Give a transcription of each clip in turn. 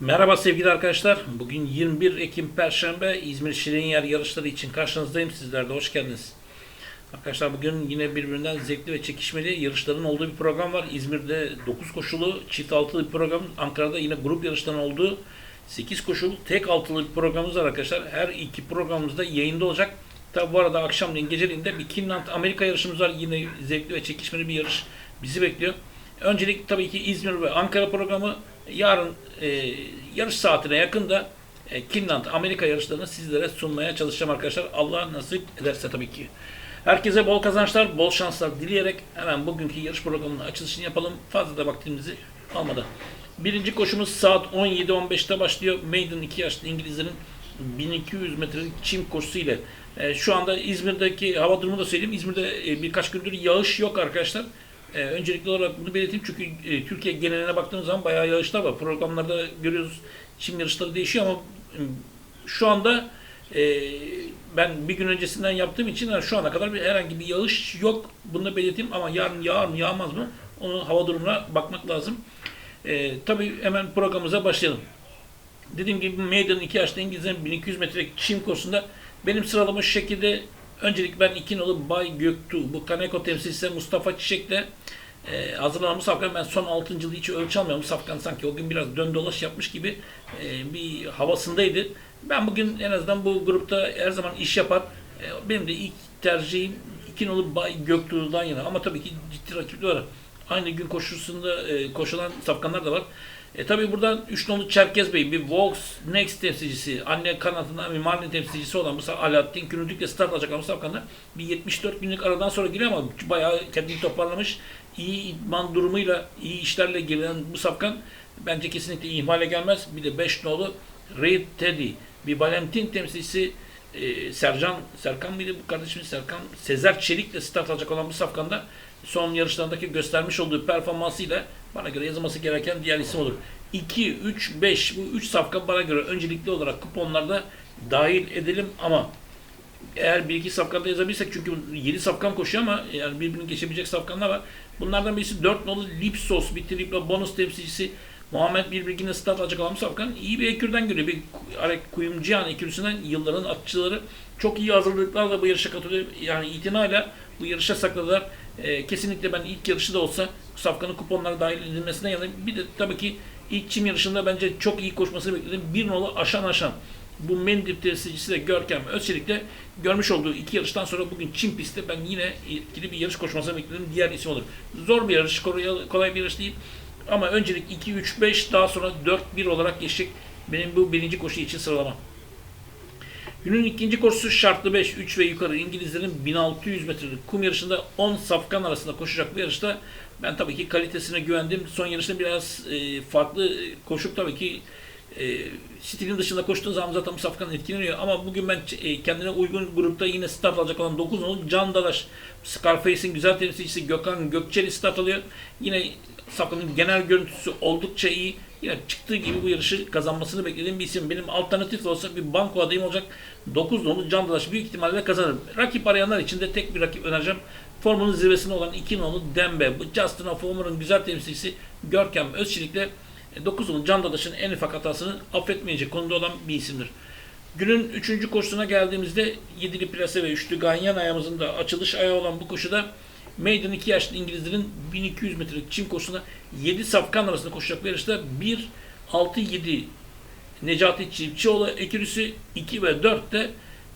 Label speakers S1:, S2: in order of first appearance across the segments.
S1: Merhaba sevgili arkadaşlar. Bugün 21 Ekim Perşembe İzmir Şirinyer yarışları için karşınızdayım. Sizler de hoş geldiniz. Arkadaşlar bugün yine birbirinden zevkli ve çekişmeli yarışların olduğu bir program var. İzmir'de 9 koşulu çift altılı bir program. Ankara'da yine grup yarışların olduğu 8 koşulu tek altılı bir programımız var arkadaşlar. Her iki programımızda yayında olacak. Tabi bu arada akşamleyin geceliğinde bir Kinland Amerika yarışımız var. Yine zevkli ve çekişmeli bir yarış bizi bekliyor. Öncelik tabii ki İzmir ve Ankara programı yarın e, yarış saatine yakın da e, Kinland Amerika yarışlarını sizlere sunmaya çalışacağım arkadaşlar. Allah nasip ederse tabii ki. Herkese bol kazançlar, bol şanslar dileyerek hemen bugünkü yarış programının açılışını yapalım. Fazla da vaktimizi almadan. Birinci koşumuz saat 17.15'te başlıyor. Maiden 2 yaşlı İngilizlerin 1200 metrelik çim koşusu ile. E, şu anda İzmir'deki hava durumunu da söyleyeyim. İzmir'de e, birkaç gündür yağış yok arkadaşlar. E, öncelikli olarak bunu belirteyim çünkü e, Türkiye geneline baktığımız zaman bayağı yağışlar var. Programlarda görüyoruz çim yarışları değişiyor ama şu anda e, ben bir gün öncesinden yaptığım için yani şu ana kadar bir herhangi bir yağış yok. Bunu da belirteyim ama yarın yağar mı yağmaz mı onu hava durumuna bakmak lazım. E, tabii hemen programımıza başlayalım. Dediğim gibi Maiden 2 yaşlı İngilizlerin 1200 metrelik çim kursunda benim sıralama şu şekilde öncelik ben iki nolu Bay Göktuğ bu Kaneko temsilcisi Mustafa Çiçek'le e, hazırlanan bu ben son 6. yılı hiç ölçü almıyorum. Safkan sanki o gün biraz dön dolaş yapmış gibi e, bir havasındaydı. Ben bugün en azından bu grupta her zaman iş yapar. E, benim de ilk tercihim iki nolu Bay Göktuğ'dan yana ama tabii ki ciddi rakipler var. Aynı gün koşusunda e, koşulan safkanlar da var. E tabi buradan 3 nolu Çerkez Bey bir Vox Next temsilcisi, anne kanatından bir Mardin temsilcisi olan bu Alaaddin Küründük'le start alacak ama safkanlar bir 74 günlük aradan sonra giriyor ama bayağı kendini toparlamış. iyi idman durumuyla, iyi işlerle gelen bu safkan bence kesinlikle ihmale gelmez. Bir de 5 nolu Ray Teddy, bir Valentin temsilcisi e, Sercan, Serkan mıydı bu kardeşimiz Serkan? Sezer Çelik'le start alacak olan bu safkanda son yarışlarındaki göstermiş olduğu performansıyla bana göre yazılması gereken diğer isim olur. 2, 3, 5 bu 3 safka bana göre öncelikli olarak kuponlarda dahil edelim ama eğer bir iki safkanda yazabilirsek çünkü 7 safkan koşuyor ama yani birbirini geçebilecek safkanlar var. Bunlardan birisi 4 nolu Lipsos bir triple bonus temsilcisi Muhammed Birbirgin'e olan bu safkan iyi bir ekürden görüyor. Bir Arek Kuyumcihan ekürüsünden yılların atçıları çok iyi hazırlıklarla bu yarışa katılıyor. Yani itinayla bu yarışa sakladılar. E, kesinlikle ben ilk yarışı da olsa safkanın kuponlara dahil edilmesine yanayım. Bir de tabii ki ilk çim yarışında bence çok iyi koşmasını bekledim. Bir nolu aşan aşan. Bu Mendip temsilcisi de Görkem Özçelik'te görmüş olduğu iki yarıştan sonra bugün Çin pistte ben yine etkili bir yarış koşmasını bekledim. Diğer isim olur. Zor bir yarış, kolay bir yarış değil. Ama öncelik 2, 3, 5 daha sonra 4, 1 olarak geçecek. Benim bu birinci koşu için sıralama. Günün ikinci koşusu şartlı 5, 3 ve yukarı İngilizlerin 1600 metrelik kum yarışında 10 safkan arasında koşacak bu yarışta ben tabii ki kalitesine güvendim. Son yarışta biraz e, farklı koşup tabii ki e, stilin dışında koştuğun zaman zaten safkan etkileniyor. Ama bugün ben e, kendine uygun grupta yine start alacak olan 9 nolu Can Dalaş, Scarface'in güzel temsilcisi Gökhan Gökçeli start alıyor. Yine safkanın genel görüntüsü oldukça iyi. Yine çıktığı gibi bu yarışı kazanmasını beklediğim bir isim. Benim alternatif olsa bir banko adayım olacak. 9 nolu Can Dalaş büyük ihtimalle kazanırım. Rakip arayanlar için de tek bir rakip önereceğim. Formunun zirvesinde olan 2 nolu Dembe. Bu Justin Homer'ın güzel temsilcisi Görkem Özçelik'le 9 nolu Can Dalaş'ın en ufak hatasını affetmeyecek konuda olan bir isimdir. Günün 3. koşusuna geldiğimizde 7'li plase ve 3'lü ganyan ayağımızın da açılış ayağı olan bu koşuda Maiden 2 yaşlı İngilizlerin 1200 metrelik çim koşusunda 7 safkan arasında koşacak bir yarışta 1, 6, 7 Necati Çiftçioğlu ekürüsü 2 ve 4 de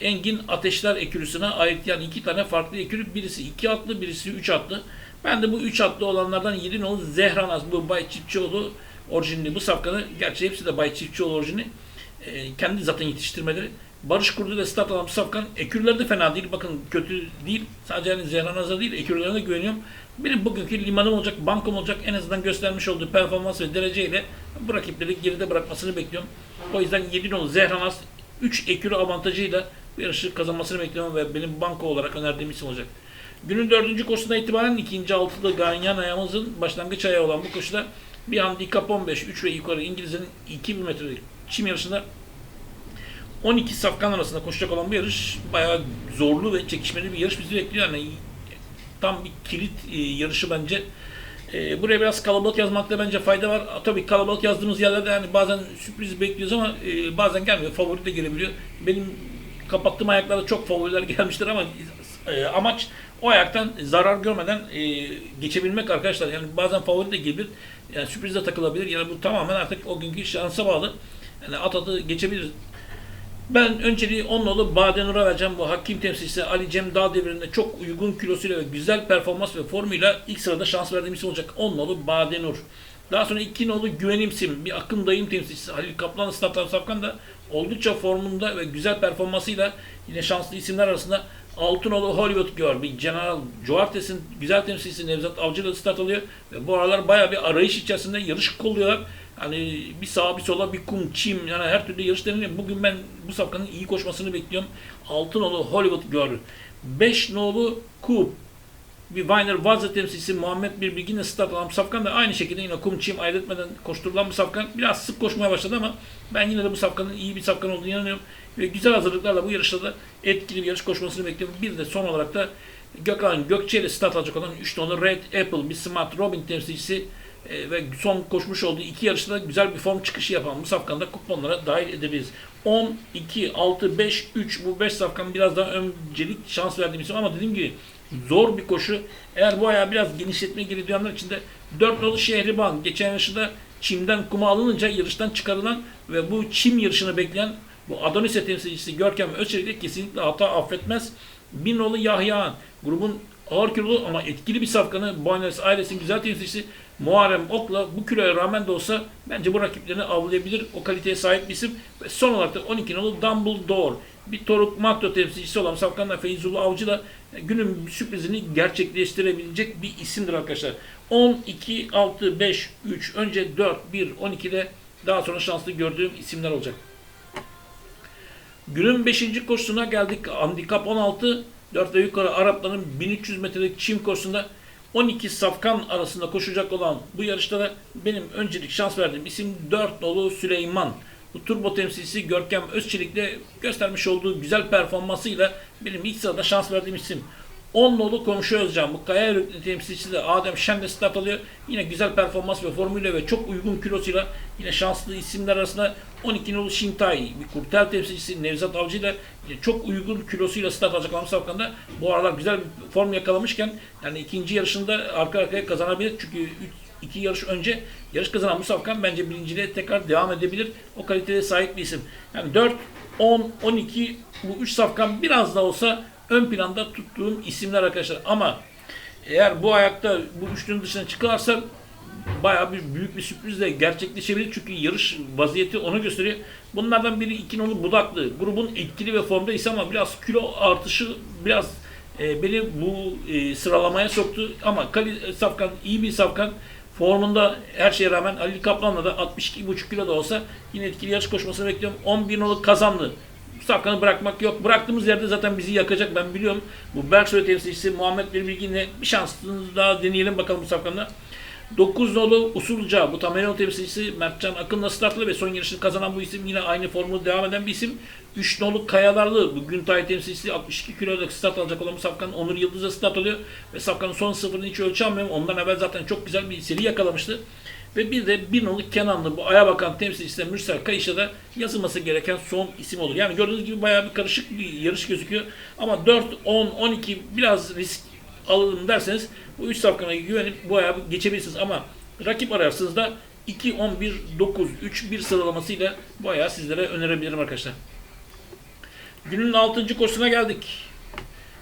S1: Engin Ateşler ekürüsüne ait yani iki tane farklı ekürü. Birisi 2 atlı, birisi 3 atlı. Ben de bu 3 atlı olanlardan 7 nolu Zehranaz bu Bay Çiftçioğlu orijinli bu safkanı. Gerçi hepsi de Bay Çiftçioğlu orijinli. E, kendi zaten yetiştirmeleri. Barış Kurdu ile start alan bu safkan. Ekürleri de fena değil. Bakın kötü değil. Sadece yani Zehranaz'a değil. Ekürlerine güveniyorum. Benim bugünkü limanım olacak, bankom olacak. En azından göstermiş olduğu performans ve dereceyle bu rakipleri geride bırakmasını bekliyorum. O yüzden 7 nolu Zehranaz 3 ekürü avantajıyla bu yarışı kazanmasını bekliyorum ve benim banko olarak önerdiğim isim olacak. Günün dördüncü koşusuna itibaren ikinci altılı Ganyan ayağımızın başlangıç ayağı olan bu koşuda bir handikap 15, 3 ve yukarı İngilizlerin 2000 metrelik çim yarışında 12 safkan arasında koşacak olan bu yarış bayağı zorlu ve çekişmeli bir yarış bizi bekliyor. Yani tam bir kilit e, yarışı bence. E, buraya biraz kalabalık yazmakta bence fayda var. Tabii kalabalık yazdığımız yerlerde yani bazen sürpriz bekliyoruz ama e, bazen gelmiyor. Favori de gelebiliyor. Benim kapattığım ayaklarda çok favoriler gelmiştir ama e, amaç o ayaktan zarar görmeden e, geçebilmek arkadaşlar. Yani bazen favori de gelir. Yani sürprize takılabilir. Yani bu tamamen artık o günkü şansa bağlı. Yani at atı geçebilir. Ben önceliği 10 nolu Badenur'a vereceğim. Bu hakim temsilcisi Ali Cem Dağ devrinde çok uygun kilosuyla ve güzel performans ve formuyla ilk sırada şans verdiğim isim olacak. 10 nolu Badenur. Daha sonra 2 nolu Güvenimsim. Bir akın dayım temsilcisi Halil Kaplan, Statlar Safkan da oldukça formunda ve güzel performansıyla yine şanslı isimler arasında Altınoğlu Hollywood Girl, bir General Cuartes'in güzel temsilcisi Nevzat Avcı ile start alıyor. Ve bu aralar bayağı bir arayış içerisinde yarış kolluyorlar. Hani bir sağa bir sola bir kum, çim yani her türlü yarış deniliyor. Bugün ben bu safkanın iyi koşmasını bekliyorum. Altınoğlu Hollywood Girl. 5 nolu Coop, bir Weiner Vazza temsilcisi Muhammed bir yine start alan bu safkan da aynı şekilde yine kum çim ayırt etmeden koşturulan bu safkan biraz sık koşmaya başladı ama ben yine de bu safkanın iyi bir safkan olduğunu inanıyorum. Ve güzel hazırlıklarla bu yarışta da etkili bir yarış koşmasını bekliyorum. Bir de son olarak da Gökhan Gökçe ile start alacak olan 3 nolu Red Apple bir Smart Robin temsilcisi e, ve son koşmuş olduğu iki yarışta da güzel bir form çıkışı yapan bu safkanda kuponlara dahil edebiliriz. 10, 2, 6, 5, 3 bu 5 safkan biraz daha öncelik şans verdiğim ama dediğim gibi zor bir koşu. Eğer bu ayağı biraz genişletmeye gerekiyor için de 4 nolu Şehriban geçen yarışında çimden kuma alınınca yarıştan çıkarılan ve bu çim yarışını bekleyen bu Adonis'e temsilcisi Görkem Özçelik kesinlikle hata affetmez. Bir nolu Yahya grubun ağır kilolu ama etkili bir safkanı Buenos Aires'in güzel temsilcisi Muharrem Ok'la bu kiloya rağmen de olsa bence bu rakiplerini avlayabilir. O kaliteye sahip bir isim. Ve son olarak da 12 nolu Dumbledore. Bir Toruk Makto temsilcisi olan Safkan'la Feyzullah Avcı da günün sürprizini gerçekleştirebilecek bir isimdir arkadaşlar. 10, 2, 6, 5, 3, önce 4, 1, 12'de daha sonra şanslı gördüğüm isimler olacak. Günün 5. koşusuna geldik. Handikap 16. 4 ve yukarı Arapların 1300 metrelik çim koşusunda 12 safkan arasında koşacak olan bu yarışta da benim öncelik şans verdiğim isim 4 nolu Süleyman. Bu turbo temsilcisi Görkem Özçelik'te göstermiş olduğu güzel performansıyla benim ilk sırada şans verdiğim isim. 10 nolu komşu Özcan. Bu kaya yörükli temsilcisi de Adem Şen de start alıyor. Yine güzel performans ve formuyla ve çok uygun kilosuyla yine şanslı isimler arasında 12 nolu Şintay. Bir kurtel temsilcisi Nevzat Avcı ile çok uygun kilosuyla start alacak olan Safkan'da bu aralar güzel bir form yakalamışken yani ikinci yarışında arka arkaya kazanabilir. Çünkü 3 iki yarış önce yarış kazanan Musafkan bence birinciliğe tekrar devam edebilir. O kaliteye sahip bir isim. Yani 4, 10, 12 bu 3 safkan biraz da olsa ön planda tuttuğum isimler arkadaşlar. Ama eğer bu ayakta bu üçlünün dışına çıkarsa bayağı bir büyük bir sürprizle gerçekleşebilir. Çünkü yarış vaziyeti onu gösteriyor. Bunlardan biri iki nolu Budaklı. Grubun etkili ve formda ise ama biraz kilo artışı biraz e, beni bu e, sıralamaya soktu. Ama Kali Safkan iyi bir Safkan. Formunda her şeye rağmen Ali Kaplan'la da 62,5 kilo da olsa yine etkili yarış koşmasını bekliyorum. 11 nolu kazandı. Safkan'ı bırakmak yok. Bıraktığımız yerde zaten bizi yakacak ben biliyorum. Bu Berksoy temsilcisi Muhammed Bilgin'le bir şans daha deneyelim bakalım bu Safkan'la. 9 nolu Usulca, bu Tamerano temsilcisi Mertcan Akın'la startlı ve son yarışını kazanan bu isim yine aynı formu devam eden bir isim. 3 nolu Kayalarlı, bu Güntay temsilcisi 62 kiloda start alacak olan bu Safkan Onur Yıldız'a start alıyor. Ve Safkan'ın son sıfırını hiç ölçemiyorum. Ondan evvel zaten çok güzel bir seri yakalamıştı. Ve bir de bir nolu Kenanlı bu aya bakan temsilcisi Mürsel Kayış'a da yazılması gereken son isim olur. Yani gördüğünüz gibi bayağı bir karışık bir yarış gözüküyor. Ama 4, 10, 12 biraz risk alalım derseniz bu 3 safkana güvenip bu ayağı geçebilirsiniz ama rakip ararsınız da 2, 11, 9, 3, 1 sıralamasıyla bu ayağı sizlere önerebilirim arkadaşlar. Günün 6. koşusuna geldik.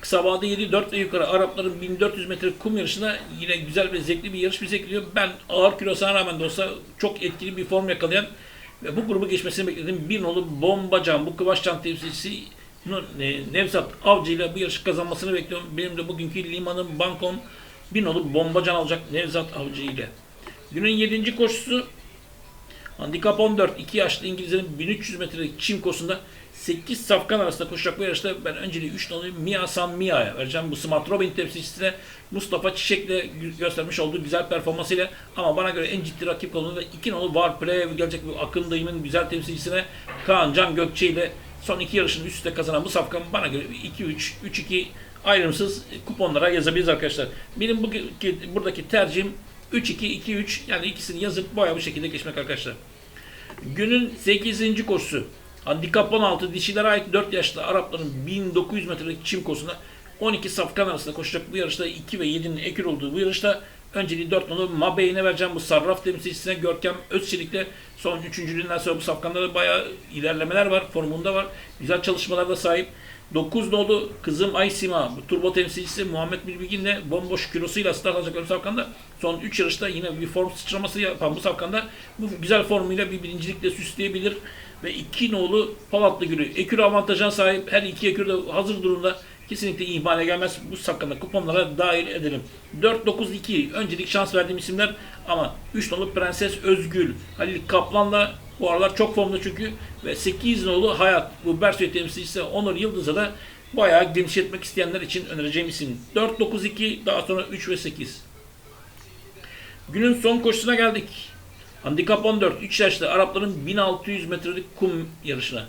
S1: Kısa vade 7, 4 ve yukarı Arapların 1400 metre kum yarışında yine güzel ve zevkli bir yarış bize bekliyor. Ben ağır kilosuna rağmen de olsa çok etkili bir form yakalayan ve bu grubu geçmesini bekledim. Bir nolu Bombacan, bu Kıvaçcan temsilcisi Nevzat Avcı ile bu yarışı kazanmasını bekliyorum. Benim de bugünkü limanım bankom bin olup bombacan alacak Nevzat Avcı ile. Günün 7. koşusu Handikap 14. 2 yaşlı İngilizlerin 1300 metrelik çim koşusunda 8 safkan arasında koşacak bu yarışta ben önceliği 3 nolu Mia San Mia'ya vereceğim. Bu Smart Robin temsilcisine Mustafa Çiçek'le göstermiş olduğu güzel performansıyla ama bana göre en ciddi rakip konumunda 2 nolu Var Play gelecek bu Akın Dayım'ın güzel temsilcisine Kaan Can Gökçe ile son iki yarışını üst üste kazanan bu safkan bana göre 2-3, 3-2 ayrımsız kuponlara yazabiliriz arkadaşlar. Benim bu, buradaki tercihim 3-2-2-3 yani ikisini yazıp boya bu şekilde geçmek arkadaşlar. Günün 8. koşusu. Handikap 16 dişilere ait 4 yaşlı Arapların 1900 metrelik çim koşusunda 12 safkan arasında koşacak bu yarışta 2 ve 7'nin ekür olduğu bu yarışta önceliği 4 nolu Mabey'ine vereceğim bu sarraf temsilcisine Görkem Özçelik'le son üçüncülüğünden sonra bu safkanda da bayağı ilerlemeler var. Formunda var. Güzel çalışmalarda sahip. 9 nolu kızım Aysima, turbo temsilcisi Muhammed Bilbilgin'le bomboş kilosuyla start alacak bu safkanda. Son 3 yarışta yine bir form sıçraması yapan bu safkanda bu güzel formuyla bir birincilikle süsleyebilir. Ve 2 nolu Polatlı Gülü. Ekür avantajına sahip her iki ekür de hazır durumda. Kesinlikle ihmale gelmez. Bu safkanda kuponlara dahil edelim. 4-9-2 öncelik şans verdiğim isimler ama 3 nolu Prenses Özgül, Halil Kaplan'la bu aralar çok formda çünkü ve 8 nolu Hayat bu Bersoy temsilcisi Onur Yıldız'a da bayağı genişletmek isteyenler için önereceğim isim. 4-9-2 daha sonra 3 ve 8. Günün son koşusuna geldik. Handikap 14. 3 yaşlı Arapların 1600 metrelik kum yarışına.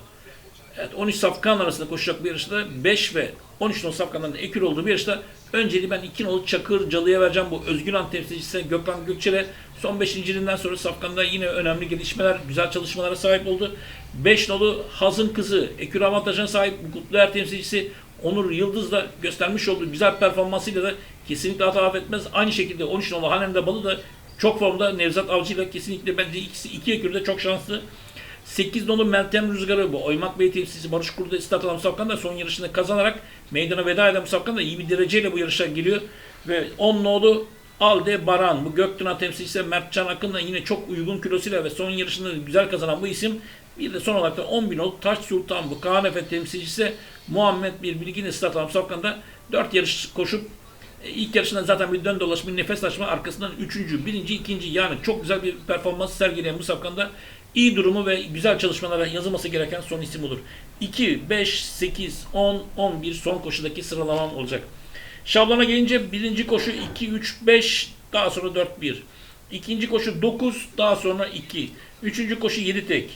S1: Evet, 13 safkan arasında koşacak bir yarışta 5 ve 13 nolu safkanların ekür olduğu bir yarışta önceliği ben 2 nolu Çakır Calı'ya vereceğim. Bu Özgüran temsilcisi Gökhan Gökçe'le son 5. yılından sonra safkanda yine önemli gelişmeler, güzel çalışmalara sahip oldu. 5 nolu Hazın Kızı ekür avantajına sahip bu Kutluer temsilcisi Onur Yıldız'la göstermiş olduğu güzel performansıyla da kesinlikle hata affetmez. Aynı şekilde 13 nolu Hanemde Balı da çok formda Nevzat Avcı'yla kesinlikle bence ikisi iki ekürde çok şanslı. 8 nolu Meltem Rüzgarı bu Oymak Bey temsilcisi Barış Kurda start alan Safkan da son yarışını kazanarak meydana veda eden Safkan da iyi bir dereceyle bu yarışa geliyor. Ve 10 nolu Alde Baran bu Göktürk'ün temsilcisi Mertcan Akın'la yine çok uygun kilosuyla ve son yarışını güzel kazanan bu isim bir de son olarak da 10 bin nolu Taş Sultan bu Efe temsilcisi Muhammed bir bilgin start alan Safkan'da 4 yarış koşup e, İlk yarışında zaten bir dön dolaş, bir nefes taşma arkasından üçüncü, birinci, ikinci yani çok güzel bir performans sergileyen bu safkanda iyi durumu ve güzel çalışmalara yazılması gereken son isim olur. 2, 5, 8, 10, 11 son koşudaki sıralamam olacak. Şablona gelince birinci koşu 2, 3, 5 daha sonra 4, 1. İkinci koşu 9 daha sonra 2. Üçüncü koşu 7 tek.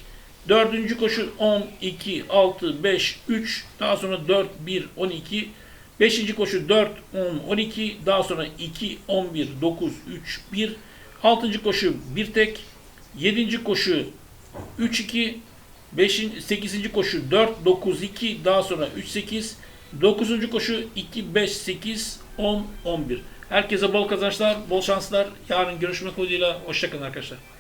S1: Dördüncü koşu 10, 2, 6, 5, 3 daha sonra 4, 1, 12. Beşinci koşu 4, 10, 12 daha sonra 2, 11, 9, 3, 1. Altıncı koşu 1 tek. Yedinci koşu 3, 2. 5. 8. koşu 4, 9, 2 daha sonra 3, 8. 9. koşu 2, 5, 8, 10, 11. Herkese bol kazançlar, bol şanslar. Yarın görüşmek umuduyla. Hoşçakalın arkadaşlar.